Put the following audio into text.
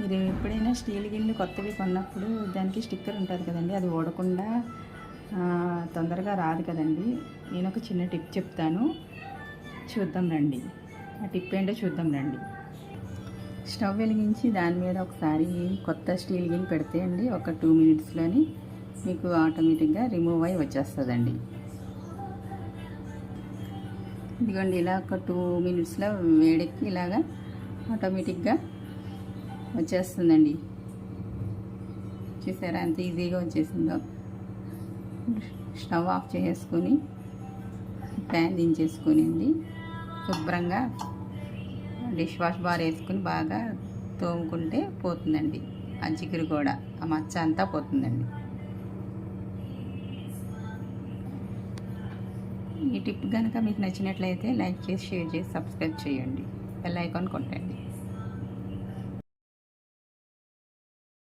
మీరు ఎప్పుడైనా స్టీల్ గిన్నెలు కొత్తవి కొన్నప్పుడు దానికి స్టిక్కర్ ఉంటుంది కదండి అది ఓడకుండా తొందరగా రాదు కదండి. నేను ఒక చిన్న టిప్ చెప్తాను. చూద్దాం రండి. ఆ టిప్ ఏంటో చూద్దాం రండి. స్టవ్ వెలిగించి దాని మీద ఒకసారి కొత్త స్టీల్ గిన్నె పెడితే అండి ఒక టూ మినిట్స్లోని మీకు ఆటోమేటిక్గా రిమూవ్ అయ్యి వచ్చేస్తుందండి. ఇదిగోండి ఇలా ఒక టూ మినిట్స్లో వేడెక్కి ఇలాగా ఆటోమేటిక్గా వచ్చేస్తుందండి. చూసారా ఎంత ఈజీగా వచ్చేసిందో. స్టవ్ ఆఫ్ చేసుకొని ప్యాన్ దించేసుకునింది. శుభ్రంగా డిష్ వాష్ బార్ వేసుకుని బాగా తోముకుంటే పోతుందండి. ఆ చిగురు కూడా ఆ మచ్చ అంతా పోతుందండి. ఈ టిప్ కనుక మీకు నచ్చినట్లయితే లైక్ చేసి షేర్ చేసి సబ్స్క్రైబ్ చేయండి. బెల్ ఐకాన్ కొట్టండి.